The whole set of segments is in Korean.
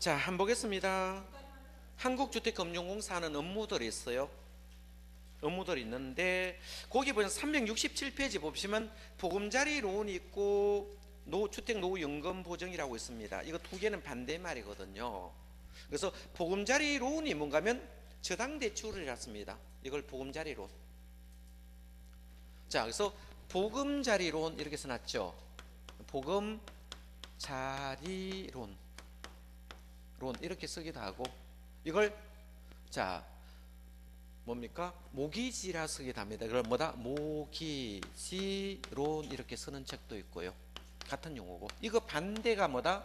자, 한번 보겠습니다. 한국주택금융공사는 업무들이 있어요. 업무들이 있는데 거기 보면 367페이지 보시면 보금자리 론이 있고 노 주택 노후 연금 보정이라고 있습니다. 이거 두 개는 반대말이거든요. 그래서 보금자리 론이 뭔가면 저당 대출이라습니다. 이걸 보금자리 론. 자, 그래서 보금자리 론 이렇게 써놨죠. 보금자리 론. 론 이렇게 쓰기도 하고 이걸 자 뭡니까 모기지라 쓰기도 합니다. 그럼 뭐다 모기지론 이렇게 쓰는 책도 있고요. 같은 용어고 이거 반대가 뭐다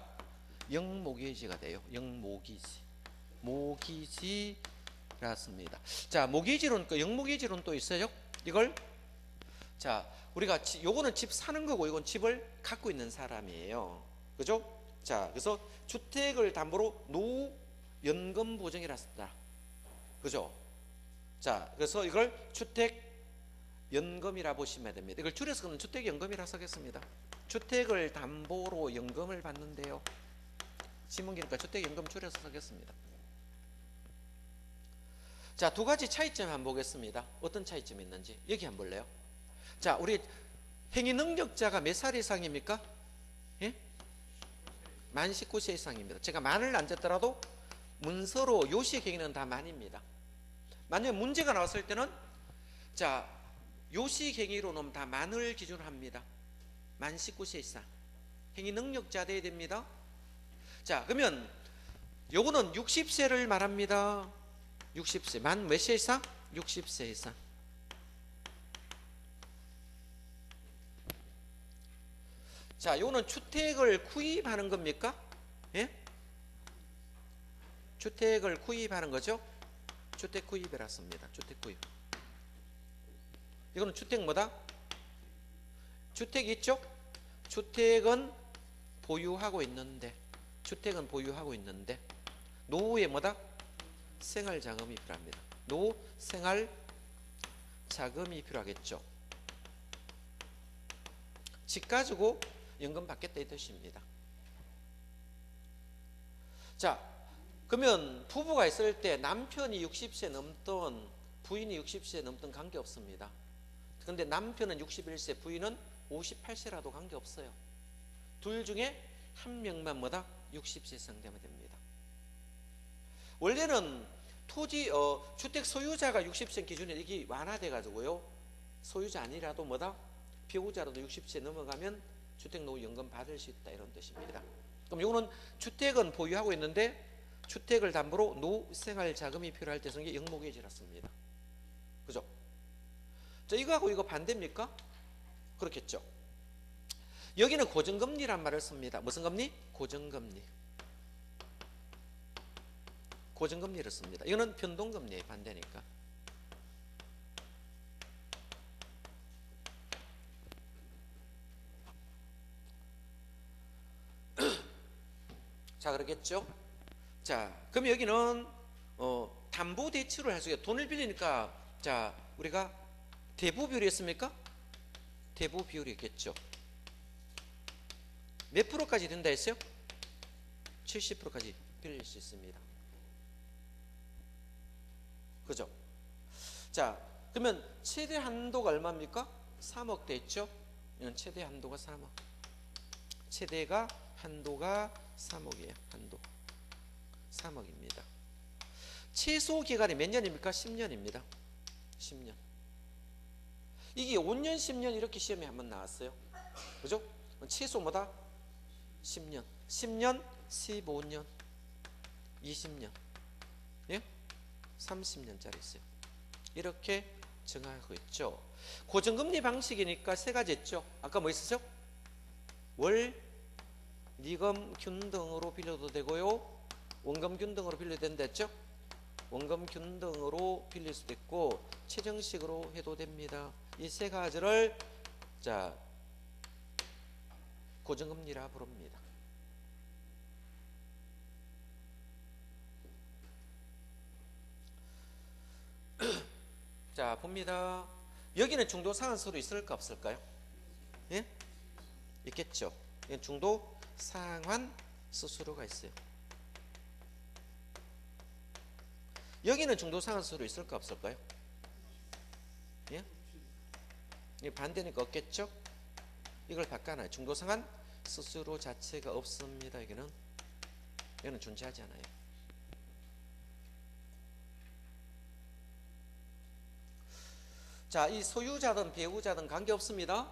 영모기지가 돼요. 영모기지 모기지라 씁니다. 자 모기지론 그 영모기지론 또 있어요. 이걸 자 우리가 지- 요거는 집 사는 거고 이건 집을 갖고 있는 사람이에요. 그죠? 자, 그래서 주택을 담보로 노후 연금 보증이라 썼다. 그죠? 자, 그래서 이걸 주택 연금이라 보시면 됩니다. 이걸 줄여서는 주택 연금이라 쓰겠습니다. 주택을 담보로 연금을 받는데요. 지문기니까 주택 연금 줄여서 쓰겠습니다. 자, 두 가지 차이점 한번 보겠습니다. 어떤 차이점이 있는지 여기 한번 볼래요? 자, 우리 행위 능력자가 몇 살 이상입니까? 예? 만 19세 이상입니다. 제가 만을 안 졌더라도 문서로 요식 행위는 다 만입니다. 만약 문제가 나왔을 때는 자 요식 행위로 놈다 만을 기준으로 합니다. 만 19세 이상 행위 능력자 돼야 됩니다. 자 그러면 요거는 60세를 말합니다. 60세 만 몇 세 이상? 60세 이상. 자, 요거는 주택을 구입하는 겁니까? 예? 주택을 구입하는 거죠? 주택 구입이라 씁니다. 주택 구입. 이거는 주택 뭐다? 주택 있죠? 주택은 보유하고 있는데 주택은 보유하고 있는데 노후에 뭐다? 생활 자금이 필요합니다. 노후 생활 자금이 필요하겠죠. 집 가지고 연금 받겠다 이 뜻입니다. 자, 그러면 부부가 있을 때 남편이 60세 넘던 부인이 60세 넘던 관계 없습니다. 근데 남편은 61세, 부인은 58세라도 관계 없어요. 둘 중에 한 명만 뭐다? 60세 이상 되면 됩니다. 원래는 토지 어, 주택 소유자가 60세 기준에 이게 완화돼 가지고요. 소유자 아니라도 뭐다? 피고자라도 60세 넘어가면 주택 노후 연금 받을 수 있다 이런 뜻입니다. 그럼 이거는 주택은 보유하고 있는데 주택을 담보로 노후 생활 자금이 필요할 때게 영목예지라 씁니다. 그죠? 자, 이거하고 이거 반대입니까? 그렇겠죠. 여기는 고정금리란 말을 씁니다. 무슨 금리? 고정금리. 고정금리를 씁니다. 이거는 변동금리의 반대니까. 자, 그러겠죠? 자, 그럼 여기는 어, 담보 대출을 할수 있게 돈을 빌리니까 자, 우리가 대부 비율이 있습니까? 대부 비율이 있겠죠. 몇 프로까지 된다 했어요? 70%까지 빌릴 수 있습니다. 그죠? 자, 그러면 최대 한도가 얼마입니까? 3억 됐죠? 최대 한도가 3억. 최대가 한도가 3억이에요. 한도. 3억입니다. 최소 기간이 몇 년입니까? 10년입니다. 10년. 이게 5년, 10년 이렇게 시험에 한번 나왔어요. 그죠? 최소 뭐다? 10년. 10년, 15년, 20년. 예? 30년짜리 있어요. 이렇게 정하고 있죠. 고정금리 방식이니까 세 가지 있죠. 아까 뭐 있었죠? 월, 니금, 균 등으로 빌려도 되고요. 원금, 균 등으로 빌려도 된다 했죠? 원금, 균 등으로 빌릴 수도 있고 최정식으로 해도 됩니다. 이 세 가지를 자 고정금리라 부릅니다. 자 봅니다. 여기는 중도 상한 서로 있을까 없을까요? 예? 있겠죠. 이건 중도 상환 수수료가 있어요. 여기는 중도 상환수로 있을까 없을까요? 예? 이 반대니까 없겠죠? 이걸 바꿔놔요. 중도 상환 스스로 자체가 없습니다. 여기는 여기는 존재하지 않아요. 자, 이 소유자든 배우자든 관계 없습니다.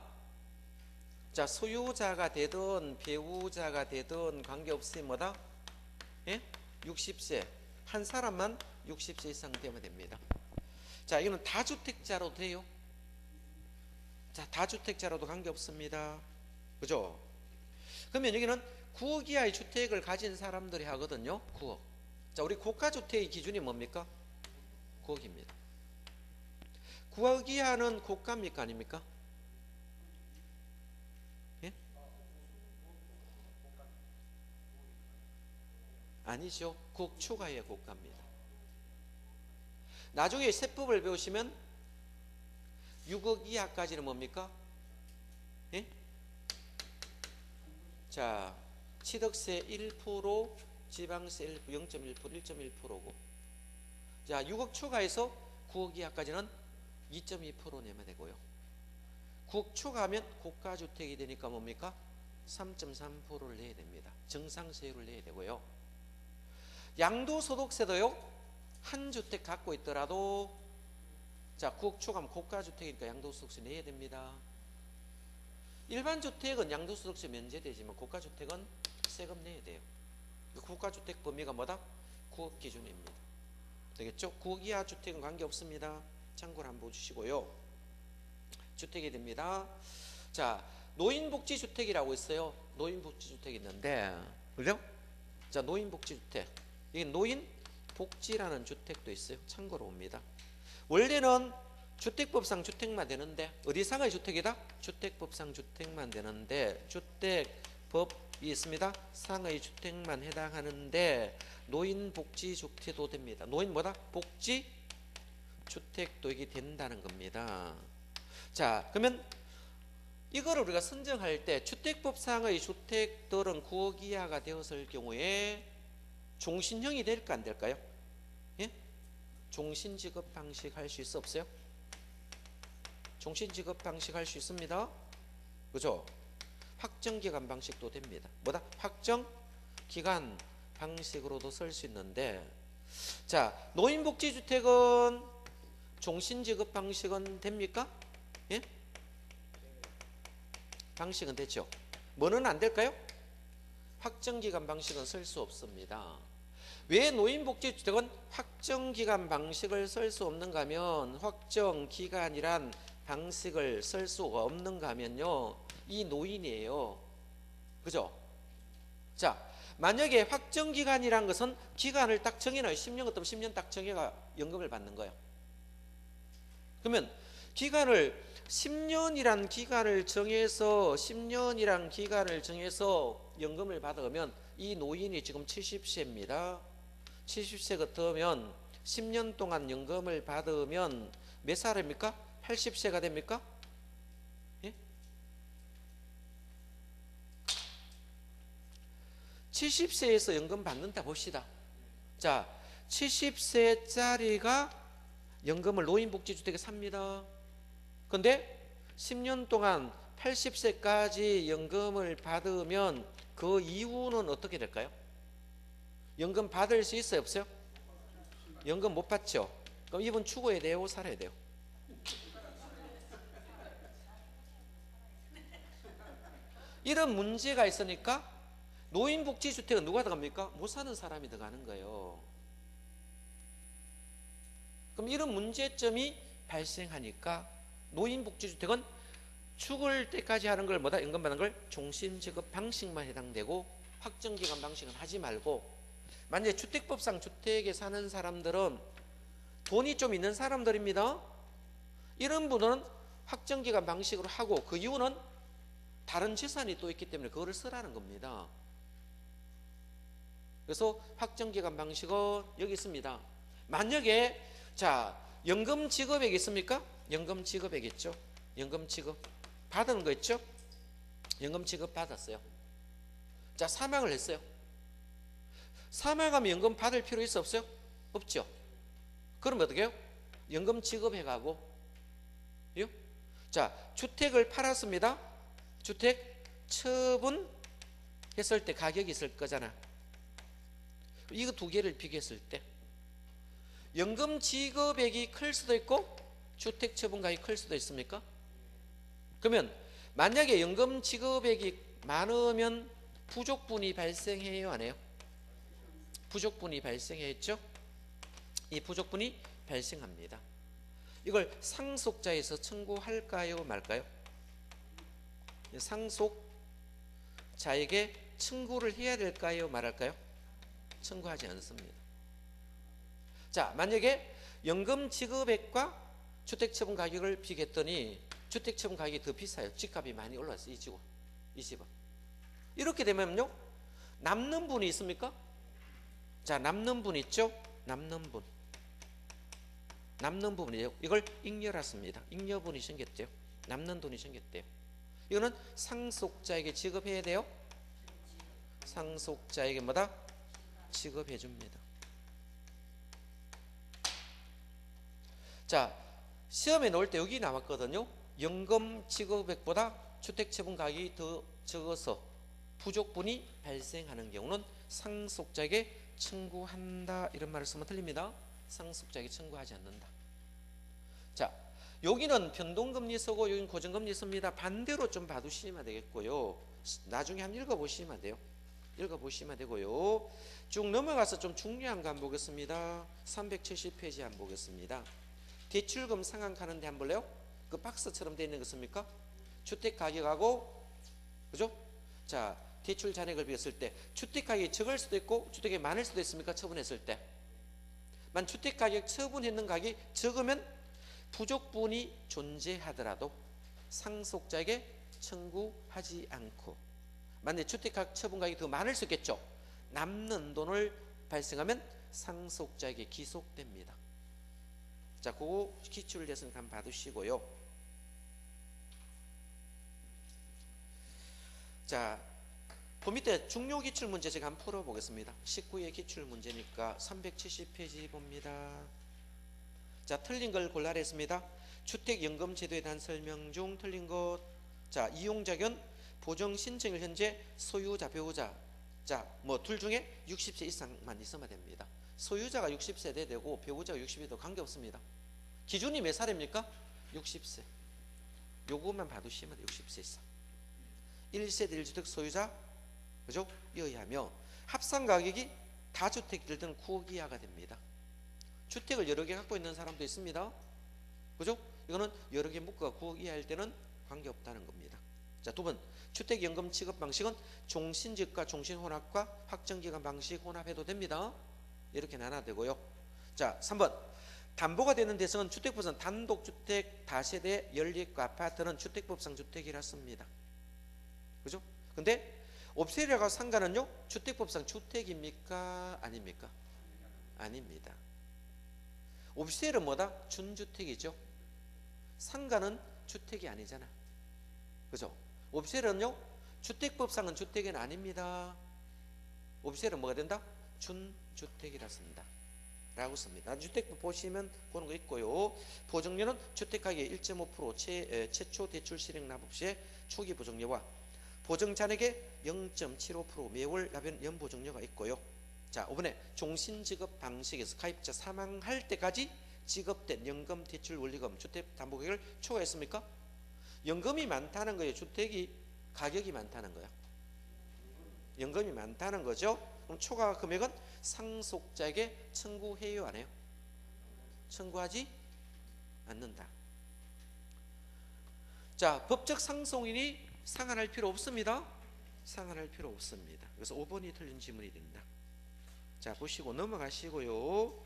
자, 소유자가 되든 배우자가 되든 관계 없으면 뭐다? 예? 60세 한 사람만 60세 이상 되면 됩니다. 자, 이거는 다주택자로 돼요. 자, 다주택자로도 관계 없습니다. 그죠? 그러면 여기는 9억 이하의 주택을 가진 사람들이 하거든요. 9억. 자, 우리 고가주택의 기준이 뭡니까? 9억입니다. 9억 이하는 고가입니까? 아닙니까? 아니죠. 9억 초과의 고가입니다. 나중에 세법을 배우시면 6억 이하까지는 뭡니까? 예? 자, 취득세 1%, 지방세 0.1%, 1.1%고. 자, 6억 초과해서 9억 이하까지는 2.2% 내면 되고요. 9억 초과하면 고가 주택이 되니까 뭡니까? 3.3%를 내야 됩니다. 정상세율을 내야 되고요. 양도소득세도요. 한 주택 갖고 있더라도 자, 9억 초과하면 고가 주택이니까 양도소득세 내야 됩니다. 일반 주택은 양도소득세 면제되지만 고가 주택은 세금 내야 돼요. 고가 주택 범위가 뭐다? 9억 기준입니다. 되겠죠? 9억 이하 주택은 관계 없습니다. 참고를 한번 보주시고요. 주택이 됩니다. 자, 노인복지주택이라고 있어요. 노인복지주택이 있는데, 그죠? 자, 노인복지주택. 이게 노인 복지라는 주택도 있어요. 참고로 봅니다. 원래는 주택법상 주택만 되는데 어디상의 주택이다? 주택법상 주택만 되는데 주택법이 있습니다. 상의 주택만 해당하는데 노인복지주택도 됩니다. 노인 뭐다? 복지 주택도 이게 된다는 겁니다. 자, 그러면 이거를 우리가 선정할 때 주택법상의 주택들은 9억 이하가 되었을 경우에 종신형이 될까 안 될까요? 예? 종신 지급 방식 할 수 있어 없어요? 종신 지급 방식 할 수 있습니다. 그죠? 확정 기간 방식도 됩니다. 뭐다? 확정 기간 방식으로도 쓸 수 있는데 자, 노인복지 주택은 종신 지급 방식은 됩니까? 예? 방식은 되죠. 뭐는 안 될까요? 확정 기간 방식은 쓸 수 없습니다. 왜 노인복지주택은 확정 기간 방식을 쓸 수 없는가 하면 확정 기간이란 방식을 쓸 수가 없는가 하면요. 이 노인이에요. 그죠? 자, 만약에 확정 기간이란 것은 기간을 딱 정해놔요. 10년 같으면 10년 딱 정해가 연금을 받는 거예요. 그러면 기간을 10년이란 기간을 정해서 10년이란 기간을 정해서 연금을 받으면 이 노인이 지금 70세입니다. 70세 같으면 10년 동안 연금을 받으면 몇 살입니까? 80세가 됩니까? 예? 70세에서 연금 받는다 봅시다. 자, 70세짜리가 연금을 노인복지주택에 삽니다. 근데 10년 동안 80세까지 연금을 받으면 그 이후는 어떻게 될까요? 연금 받을 수 있어요, 없어요? 연금 못 받죠? 그럼 이분 죽어야 돼요, 살아야 돼요? 이런 문제가 있으니까 노인복지주택은 누가 들어갑니까? 못 사는 사람이 들어가는 거예요. 그럼 이런 문제점이 발생하니까 노인복지주택은 죽을 때까지 하는 걸 뭐다 연금 받는 걸 종신지급 방식만 해당되고 확정기간 방식은 하지 말고 만약에 주택법상 주택에 사는 사람들은 돈이 좀 있는 사람들입니다. 이런 분은 확정기간 방식으로 하고 그 이유는 다른 재산이 또 있기 때문에 그거를 쓰라는 겁니다. 그래서 확정기간 방식은 여기 있습니다. 만약에 자 연금 지급액 있습니까? 연금 지급액 있죠. 연금 지급 받은 거 있죠? 연금 지급 받았어요. 자 사망을 했어요. 사망하면 연금 받을 필요 있어 없어요? 없죠. 그럼 어떻게 해요? 연금 지급해 가고 요? 자 주택을 팔았습니다. 주택 처분 했을 때 가격이 있을 거잖아. 이거 두 개를 비교했을 때 연금 지급액이 클 수도 있고 주택 처분가액이 클 수도 있습니까? 그러면 만약에 연금 지급액이 많으면 부족분이 발생해요, 안 해요? 부족분이 발생했죠? 이 부족분이 발생합니다. 이걸 상속자에서 청구할까요, 말까요? 상속자에게 청구를 해야 될까요, 말할까요? 청구하지 않습니다. 자, 만약에 연금 지급액과 주택처분 가격을 비교했더니 주택처분 가격이 더 비싸요. 집값이 많이 올랐어요. 이 집은. 이 집은. 이렇게 되면요. 남는 분이 있습니까? 자, 남는 분 있죠? 남는 분. 남는 부분이에요. 이걸 잉여랐습니다. 잉여분이 생겼대요. 남는 돈이 생겼대요. 이거는 상속자에게 지급해야 돼요. 상속자에게 뭐다? 지급해 줍니다. 자, 시험에 넣을 때 여기 나왔거든요. 연금 지급액보다 주택 처분 가격이 더 적어서 부족분이 발생하는 경우는 상속자에게 청구한다 이런 말을 쓰면 틀립니다. 상속자에게 청구하지 않는다. 자, 여기는 변동금리 쓰고 여기는 고정금리 씁니다. 반대로 좀 봐두시면 되겠고요. 나중에 한번 읽어보시면 돼요. 읽어보시면 되고요. 쭉 넘어가서 좀 중요한 거 한번 보겠습니다. 370페이지 한번 보겠습니다. 대출금 상환하는데 한번 볼래요? 그 박스처럼 되어 있는 거 씁니까? 주택 가격하고 그죠? 자, 대출 잔액을 비했을 때 주택 가격이 적을 수도 있고 주택이 많을 수도 있습니까? 처분했을 때. 만 주택 가격 처분했는 가격이 적으면 부족분이 존재하더라도 상속자에게 청구하지 않고 만약 주택 가격 처분 가격이 더 많을 수 있겠죠. 남는 돈을 발생하면 상속자에게 기속됩니다. 자, 그거 기출을 됐으니까 한번 봐두시고요. 자, 그 밑에 중요 기출 문제 제가 한번 풀어보겠습니다. 19의 기출 문제니까 370페이지 봅니다. 자, 틀린 걸 골라냈습니다. 주택연금제도에 대한 설명 중 틀린 것. 자, 이용자견 보정 신청일 현재 소유자, 배우자. 자, 뭐 둘 중에 60세 이상만 있으면 됩니다. 소유자가 60세대 되고 배우자가 60세도 관계없습니다. 기준이 몇 살입니까? 60세. 요것만 돼요. 60세 이상. 1세대 1주택 소유자 그죠? 여하며 합산 가격이 다주택일 때는 9억 이하가 됩니다. 주택을 여러 개 갖고 있는 사람도 있습니다. 그죠? 이거는 여러 개 묶어 9억 이하일 때는 관계없다는 겁니다. 자, 두 번. 주택연금 지급 방식은 종신직과 종신혼합과 확정기간 방식 혼합해도 됩니다. 이렇게 나눠 되고요. 자, 3번. 담보가 되는 대상은 주택법상 단독주택, 다세대, 연립 아파트는 주택법상 주택이라 씁니다. 그죠? 근데 옵세리아가 상가는요 주택법상 주택입니까 아닙니까? 아닙니다. 옵셀은 뭐다? 준주택이죠. 상가는 주택이 아니잖아. 그죠? 옵셀은요 주택법상은 주택은 아닙니다. 옵셀은 뭐가 된다? 준주택이라 쓴다. 라고 씁니다. 주택법 보시면 보는 거 있고요. 보증료는 주택가격 1.5% 최, 최초 대출 실행 납입 시의 초기 보증료와 보증자에게 0.75% 매월 납연 연보증료가 있고요. 자, 5번에 종신지급 방식에서 가입자 사망할 때까지 지급된 연금 대출 원리금 주택 담보금액을 초과했습니까? 연금이 많다는 거예요. 주택이 가격이 많다는 거야. 연금이 많다는 거죠. 그럼 초과 금액은 상속자에게 청구해요, 안 해요? 청구하지 않는다. 자, 법적 상속인이 상환할 필요 없습니다. 상환할 필요 없습니다. 그래서 5번이 틀린 지문이 된다. 자, 보시고 넘어가시고요.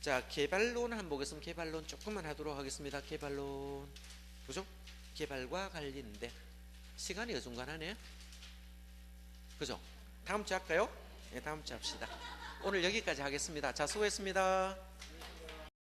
자, 개발론 한번 보겠습니다. 개발론 조금만 하도록 하겠습니다. 개발론. 그죠? 개발과 관련인데 시간이 어중간하네요. 그죠? 다음 주 할까요? 네, 다음 주 합시다. 오늘 여기까지 하겠습니다. 자, 수고했습니다.